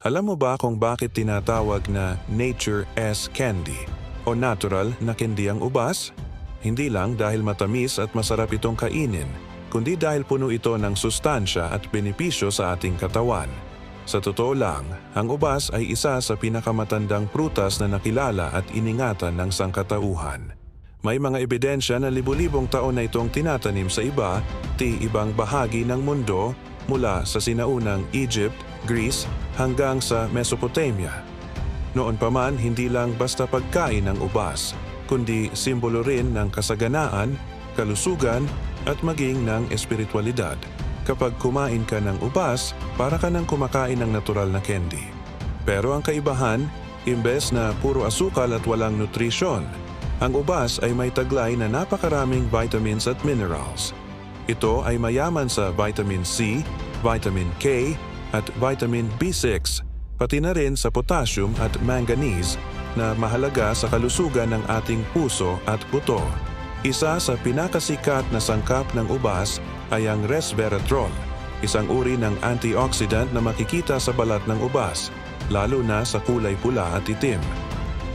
Alam mo ba kung bakit tinatawag na nature as candy o natural na candy ang ubas? Hindi lang dahil matamis at masarap itong kainin, kundi dahil puno ito ng sustansya at benepisyo sa ating katawan. Sa totoo lang, ang ubas ay isa sa pinakamatandang prutas na nakilala at iningatan ng sangkatauhan. May mga ebidensya na libu-libong taon na itong tinatanim sa iba, ti ibang bahagi ng mundo mula sa sinaunang Egypt, Greece hanggang sa Mesopotamia. Noon pa man, hindi lang basta pagkain ng ubas, kundi simbolo rin ng kasaganaan, kalusugan at maging ng espiritualidad. Kapag kumain ka ng ubas, para ka nang kumakain ng natural na candy. Pero ang kaibahan, imbes na puro asukal at walang nutrisyon, ang ubas ay may taglay na napakaraming vitamins at minerals. Ito ay mayaman sa vitamin C, vitamin K, at vitamin B6, pati na rin sa potassium at manganese na mahalaga sa kalusugan ng ating puso at buto. Isa sa pinakasikat na sangkap ng ubas ay ang resveratrol, isang uri ng antioxidant na makikita sa balat ng ubas, lalo na sa kulay pula at itim.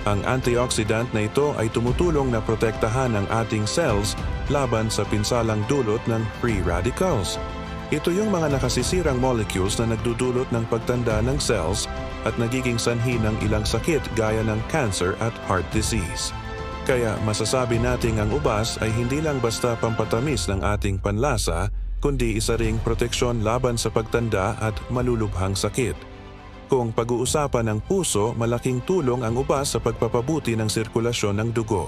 Ang antioxidant na ito ay tumutulong na protektahan ang ating cells laban sa pinsalang dulot ng free radicals. Ito yung mga nakasisirang molecules na nagdudulot ng pagtanda ng cells at nagiging sanhi ng ilang sakit gaya ng cancer at heart disease. Kaya masasabi nating ang ubas ay hindi lang basta pampatamis ng ating panlasa, kundi isa ring proteksyon laban sa pagtanda at malulubhang sakit. Kung pag-uusapan ng puso, malaking tulong ang ubas sa pagpapabuti ng sirkulasyon ng dugo.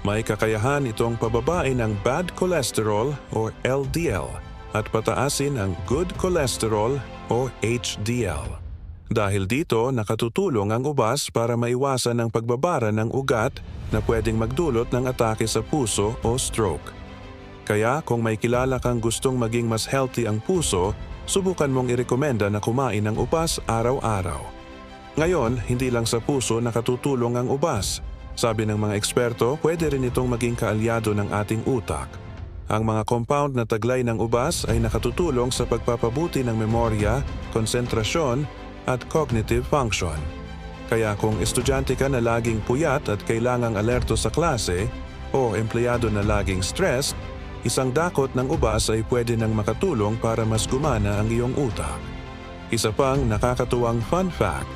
May kakayahan itong pababain ng bad cholesterol o LDL at pataasin ang good cholesterol o HDL. Dahil dito, nakatutulong ang ubas para maiwasan ang pagbabara ng ugat na pwedeng magdulot ng atake sa puso o stroke. Kaya kung may kilala kang gustong maging mas healthy ang puso, subukan mong irekomenda na kumain ng ubas araw-araw. Ngayon, hindi lang sa puso nakatutulong ang ubas. Sabi ng mga eksperto, pwede rin itong maging kaalyado ng ating utak. Ang mga compound na taglay ng ubas ay nakatutulong sa pagpapabuti ng memorya, konsentrasyon, at cognitive function. Kaya kung estudyante ka na laging puyat at kailangang alerto sa klase, o empleyado na laging stressed, isang dakot ng ubas ay pwede nang makatulong para mas gumana ang iyong utak. Isa pang nakakatuwang fun fact,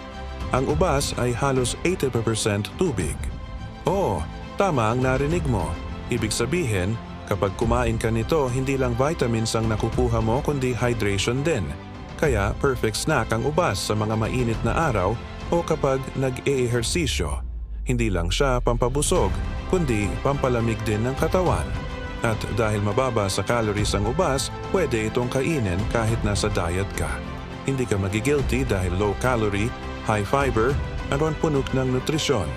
ang ubas ay halos 80% tubig. Oo, tama ang narinig mo. Ibig sabihin, kapag kumain ka nito, hindi lang vitamins ang nakukuha mo kundi hydration din. Kaya perfect snack ang ubas sa mga mainit na araw o kapag nag-e-ehersisyo. Hindi lang siya pampabusog, kundi pampalamig din ng katawan. At dahil mababa sa calories ang ubas, pwede itong kainin kahit nasa diet ka. Hindi ka magigilty dahil low calorie, high fiber, at punok ng nutrisyon.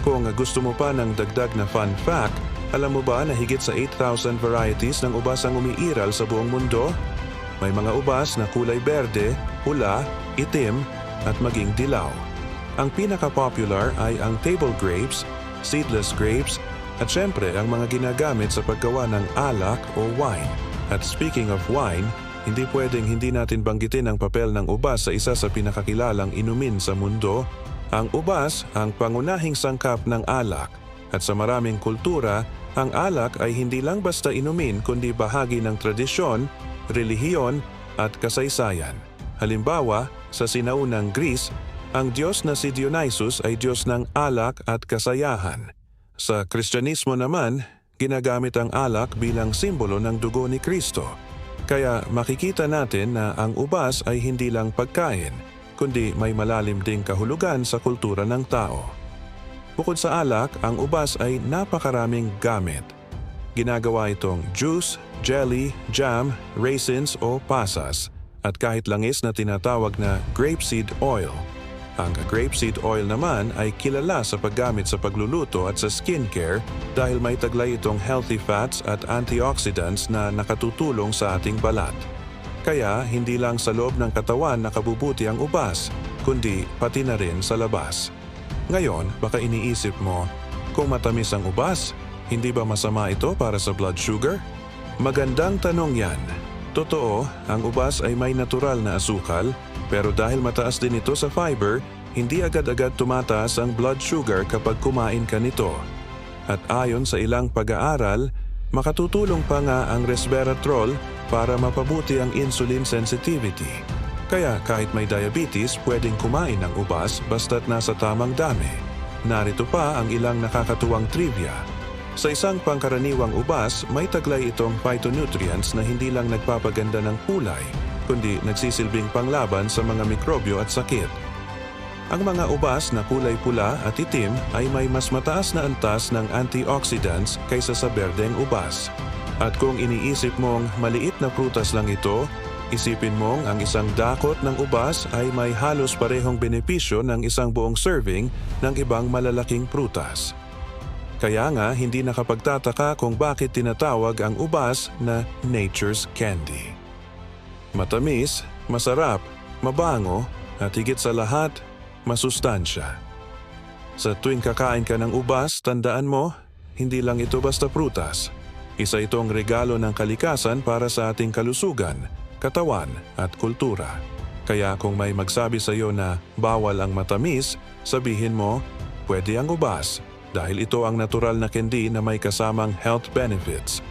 Kung gusto mo pa ng dagdag na fun fact, alam mo ba na higit sa 8,000 varieties ng ubas ang umiiral sa buong mundo? May mga ubas na kulay berde, pula, itim, at maging dilaw. Ang pinaka-popular ay ang table grapes, seedless grapes, at syempre ang mga ginagamit sa paggawa ng alak o wine. At speaking of wine, hindi pwedeng hindi natin banggitin ang papel ng ubas sa isa sa pinakakilalang inumin sa mundo. Ang ubas ang pangunahing sangkap ng alak at sa maraming kultura, ang alak ay hindi lang basta inumin kundi bahagi ng tradisyon, relihiyon at kasaysayan. Halimbawa, sa sinaunang Greece, ang Diyos na si Dionysus ay Diyos ng alak at kasayahan. Sa Kristyanismo naman, ginagamit ang alak bilang simbolo ng dugo ni Kristo. Kaya makikita natin na ang ubas ay hindi lang pagkain, kundi may malalim ding kahulugan sa kultura ng tao. Bukod sa alak, ang ubas ay napakaraming gamit. Ginagawa itong juice, jelly, jam, raisins o pasas, at kahit langis na tinatawag na grapeseed oil. Ang grapeseed oil naman ay kilala sa paggamit sa pagluluto at sa skincare dahil may taglay itong healthy fats at antioxidants na nakatutulong sa ating balat. Kaya hindi lang sa loob ng katawan nakabubuti ang ubas, kundi pati na rin sa labas. Ngayon, baka iniisip mo, kung matamis ang ubas, hindi ba masama ito para sa blood sugar? Magandang tanong yan. Totoo, ang ubas ay may natural na asukal, pero dahil mataas din ito sa fiber, hindi agad-agad tumataas ang blood sugar kapag kumain ka nito. At ayon sa ilang pag-aaral, makatutulong pa nga ang resveratrol para mapabuti ang insulin sensitivity. Kaya kahit may diabetes, pwedeng kumain ng ubas basta't nasa tamang dami. Narito pa ang ilang nakakatuwang trivia. Sa isang pangkaraniwang ubas, may taglay itong phytonutrients na hindi lang nagpapaganda ng kulay, kundi nagsisilbing panglaban sa mga mikrobyo at sakit. Ang mga ubas na kulay pula at itim ay may mas mataas na antas ng antioxidants kaysa sa berdeng ubas. At kung iniisip mong maliit na prutas lang ito, isipin mong ang isang dakot ng ubas ay may halos parehong benepisyo ng isang buong serving ng ibang malalaking prutas. Kaya nga hindi nakapagtataka kung bakit tinatawag ang ubas na nature's candy. Matamis, masarap, mabango, at higit sa lahat, masustansya. Sa tuwing kakain ka ng ubas, tandaan mo, hindi lang ito basta prutas. Isa itong regalo ng kalikasan para sa ating kalusugan, katawan at kultura. Kaya kung may magsabi sa iyo na bawal ang matamis, sabihin mo, pwede ang ubas dahil ito ang natural na candy na may kasamang health benefits